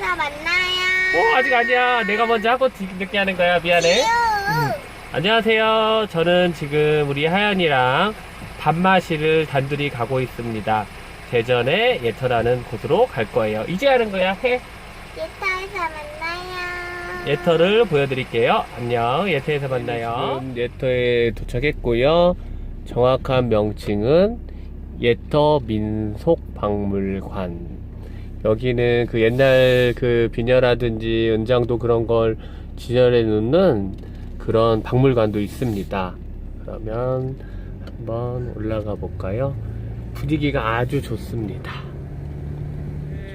예터에서 만나요. 어, 아직 아니야. 내가 먼저 하고 뒤- 늦게 하는 거야. 미안해. 음. 안녕하세요. 저는 지금 우리 하연이랑 밥마시를 단둘이 가고 있습니다. 대전의 예터라는 곳으로 갈 거예요. 이제 하는 거야. 해. 예터에서 만나요. 예터를 보여드릴게요. 안녕. 예터에서 만나요. 지금 예터에 도착했고요. 정확한 명칭은 예터 민속박물관. 여기는 그 옛날 그 비녀라든지 은장도 그런 걸 진열해 놓는 그런 박물관도 있습니다. 그러면 한번 올라가 볼까요? 분위기가 아주 좋습니다.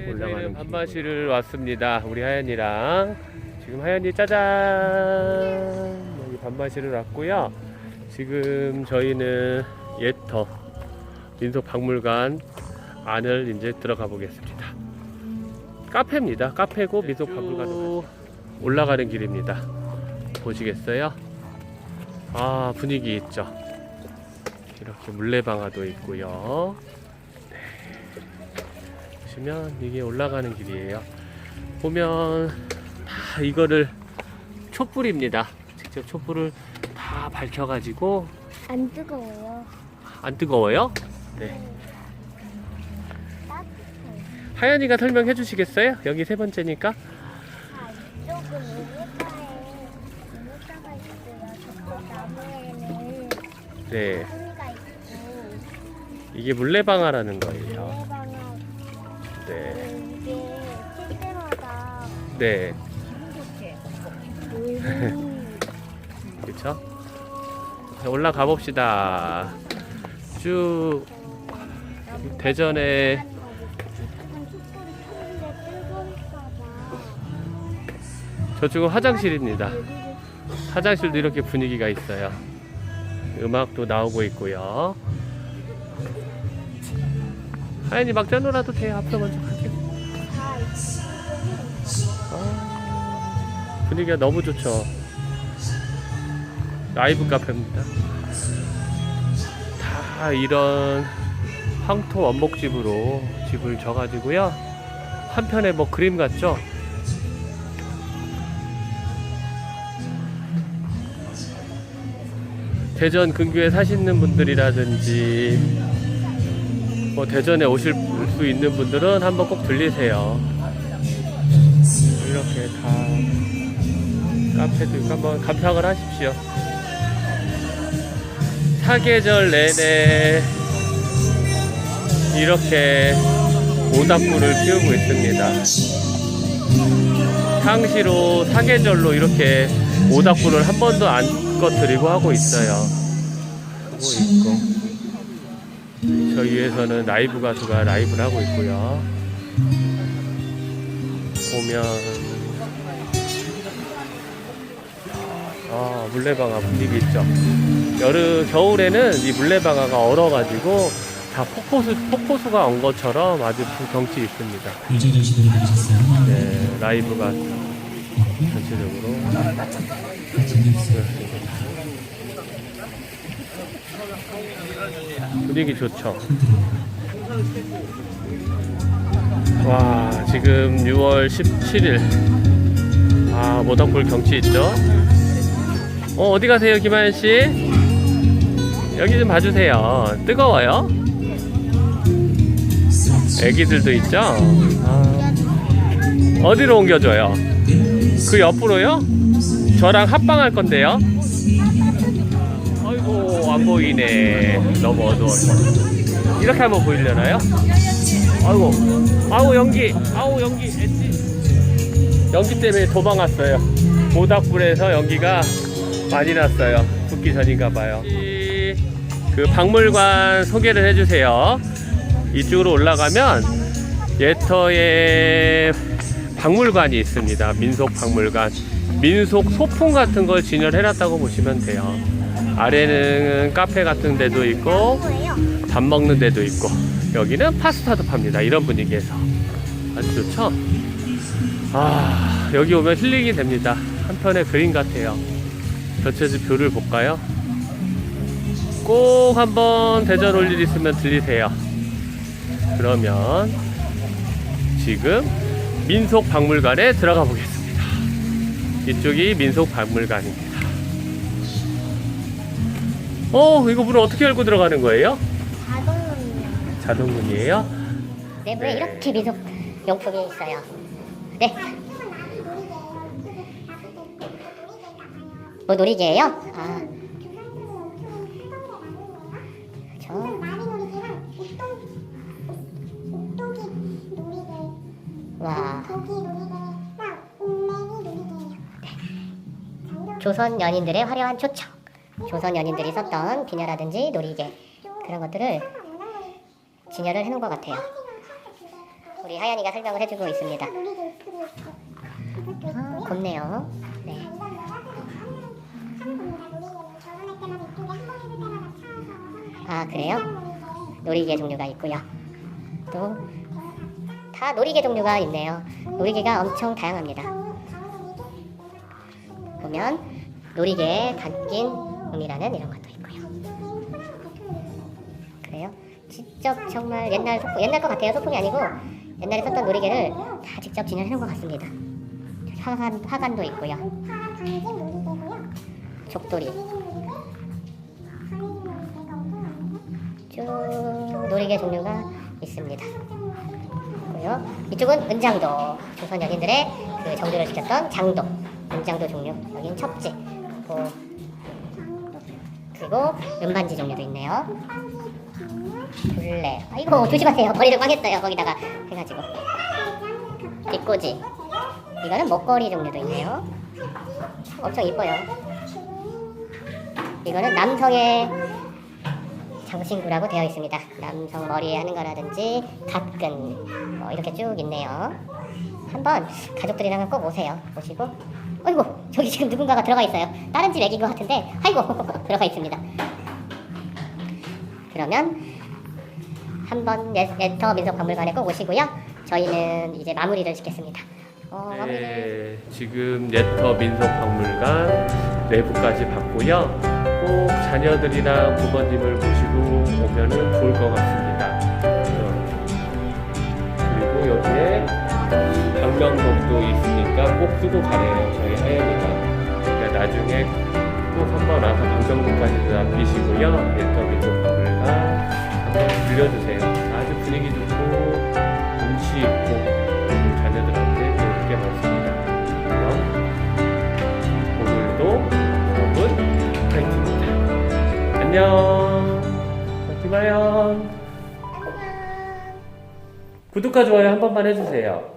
올라가는 반마시를 왔습니다. 우리 하연이랑 지금 하연이 짜잔 여기 반마시를 왔고요. 지금 저희는 예터 민속박물관 안을 이제 들어가 보겠습니다. 카페입니다. 카페고 민속 박물관 올라가는 길입니다. 보시겠어요? 아 분위기 있죠. 이렇게 물레방아도 있고요. 네. 보시면 이게 올라가는 길이에요. 보면 다 이거를 촛불입니다. 직접 촛불을 다 밝혀가지고 안 뜨거워요. 안 뜨거워요? 네. 하연이가 설명해 주시겠어요? 여기 세 번째니까. 자, 이쪽은 우물가에 우물가가 있고요. 저쪽 나무에는 네. 있고 이게 물레방아라는 거예요. 네. 이게 칠 때마다 네. 음, 그쵸? 자, 올라가 봅시다. 쭉 대전에 저쪽은 화장실입니다. 화장실도 이렇게 분위기가 있어요. 음악도 나오고 있고요. 하연이 막자 놀아도 돼요. 앞으로 먼저. 다 아, 분위기가 너무 좋죠. 라이브 카페입니다. 다 이런 황토 원목집으로 집을 져가지고요. 한편에 뭐 그림 같죠? 대전 근교에 사시는 분들이라든지 뭐 대전에 오실 수 있는 분들은 한번 꼭 들리세요. 이렇게 다 카페도 한번 감상을 하십시오. 사계절 내내 이렇게 모닥불을 피우고 있습니다. 상시로 사계절로 이렇게 모닥불을 한 번도 안 꺼뜨리고 하고 있어요. 하고 있고. 저 위에서는 라이브 가수가 라이브를 하고 있고요. 보면 아 물레방아 분위기 있죠. 여름 겨울에는 이 물레방아가 얼어가지고 다 폭포수 폭포수가 온 것처럼 아주 그 경치 있습니다. 네 라이브가 전체적으로 재미있어요. 분위기 좋죠. 와, 지금 6월 17일. 아, 모닥불 경치 있죠? 어, 어디 가세요, 김하연 씨? 여기 좀 봐주세요. 뜨거워요? 애기들도 있죠? 아, 어디로 옮겨줘요? 그 옆으로요? 저랑 합방할 건데요? 보이네. 너무 어두워서. 이렇게 한번 보이려나요? 아이고. 아우 연기. 아우 연기. 엣지. 연기 때문에 도망 왔어요. 모닥불에서 연기가 많이 났어요. 붙기 전인가 봐요. 이- 그 박물관 소개를 해주세요. 이쪽으로 올라가면 예터의 박물관이 있습니다. 민속 박물관. 민속 소품 같은 걸 진열해놨다고 보시면 돼요 아래는 카페 같은 데도 있고? 밥 먹는 데도 있고 여기는 파스타도 팝니다. 이런 분위기에서. 아주 좋죠? 아 여기 오면 힐링이 됩니다. 한편의 그림 같아요. 전체적 뷰를 볼까요? 꼭 한번 대전 올 일 있으면 들리세요. 그러면 지금 민속 박물관에 들어가 보겠습니다. 이쪽이 민속 박물관입니다. 어, 이거 문을 어떻게 열고 들어가는 거예요? 자동문이요. 자동문이에요? 내부에 네. 이렇게 민속 용품이 있어요. 네. 뭐 놀이개예요? 아, 그렇죠. 와, 조선 연인들의 화려한 초청. 조선 연인들이 썼던 비녀라든지 놀이개 그런 것들을 진열을 해놓은 것 같아요. 우리 하연이가 설명을 해주고 있습니다. 아, 곱네요. 네. 아, 그래요? 놀이개 종류가 있고요. 또, 다 놀이개 종류가 있네요. 놀이개가 엄청 다양합니다. 보면, 놀이개에 담긴 음이라는 이런 것도 있고요. 그래요? 직접 정말 옛날 소품, 옛날 것 같아요. 소품이 아니고 옛날에 썼던 놀이개를 다 직접 진열해놓은 것 같습니다. 화관, 화관도 있고요. 족돌이. 쭉 놀이개 종류가 있습니다. 그리고요. 이쪽은 은장도. 조선 연인들의 그 정조를 지켰던 장도. 은장도 종류. 여긴 첩지. 뭐, 그리고 은반지 종류도 있네요. 둘레. 아이고 조심하세요. 머리를 꽝했어요. 거기다가 해가지고. 뒷꽂이. 이거는 목걸이 종류도 있네요. 엄청 이뻐요. 이거는 남성의 장신구라고 되어 있습니다. 남성 머리에 하는 거라든지 갓근 뭐 이렇게 쭉 있네요. 한번 가족들이랑 꼭 오세요. 오시고 어이구 저기 지금 누군가가 들어가 있어요. 다른 집 애기인 것 같은데 아이고 들어가 있습니다. 그러면 한번 예- 예터 민속박물관에 꼭 오시고요. 저희는 이제 마무리를 짓겠습니다. 어, 네, 지금 예터 민속박물관 내부까지 봤고요. 꼭 자녀들이랑 부모님을 모시고 오면은 좋을 것 같습니다. 어, 그리고 여기에 방명록도 있으니까 꼭 쓰고 가래요. 저희 하연이가. 그러니까 나중에 꼭 한번 와서 방명록까지도 남기시고요. 예터 민속박물관 한번 들려주세요. 아주 분위기 좋고 운치 있고 우리 자녀들한테 좋을 게 많습니다. 그럼 오늘도 여러분 파이팅입니다. 안녕. 김하연. 구독과 좋아요 한 번만 해주세요.